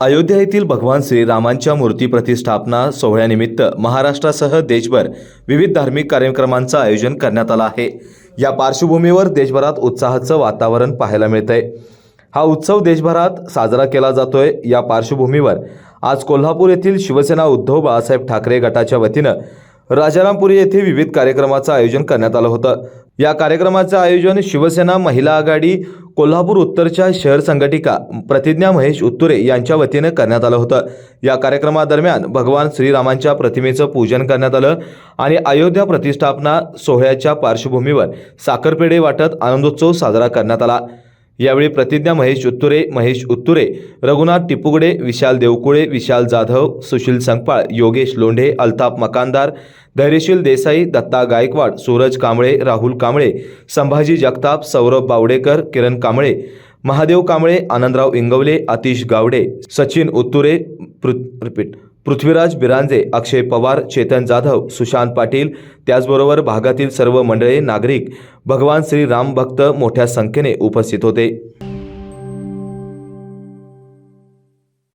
अयोध्या येथील भगवान श्रीरामांच्या मूर्ती प्रतिष्ठापना सोहळ्यानिमित्त महाराष्ट्रासह देशभर विविध धार्मिक कार्यक्रमांचं आयोजन करण्यात आलं आहे. या पार्श्वभूमीवर देशभरात उत्साहाचं वातावरण पाहायला मिळतंय. हा उत्सव देशभरात साजरा केला जातोय. या पार्श्वभूमीवर आज कोल्हापूर येथील शिवसेना उद्धव बाळासाहेब ठाकरे गटाच्या वतीनं राजारामपुरी येथे विविध कार्यक्रमाचं आयोजन करण्यात आलं होतं. या कार्यक्रमाचं आयोजन शिवसेना महिला आघाडी कोल्हापूर उत्तरच्या शहर संघटिका प्रतिज्ञा महेश उत्तुरे यांच्या वतीनं करण्यात आलं होतं. या कार्यक्रमादरम्यान भगवान श्रीरामांच्या प्रतिमेचं पूजन करण्यात आलं आणि अयोध्या प्रतिष्ठापना सोहळ्याच्या पार्श्वभूमीवर साखरपेढे वाटत आनंदोत्सव साजरा करण्यात आला. यावेळी प्रतिज्ञा महेश उत्तुरे महेश उत्तुरे रघुनाथ टिपुगडे विशाल देवकुळे विशाल जाधव सुशील संगपाळ योगेश लोंढे अल्ताफ मकानदार धैर्यशील देसाई दत्ता गायकवाड सूरज कांबळे राहुल कांबळे संभाजी जगताप सौरभ बावडेकर किरण कांबळे महादेव कांबळे आनंदराव इंगवले आतिश गावडे सचिन उत्तुरे पृ- रिपीट. पृथ्वीराज बिरांजे अक्षय पवार चेतन जाधव सुशांत पाटील त्याचबरोबर भागातील सर्व मंडळे नागरिक भगवान श्री राम भक्त मोठ्या संख्येने उपस्थित होते.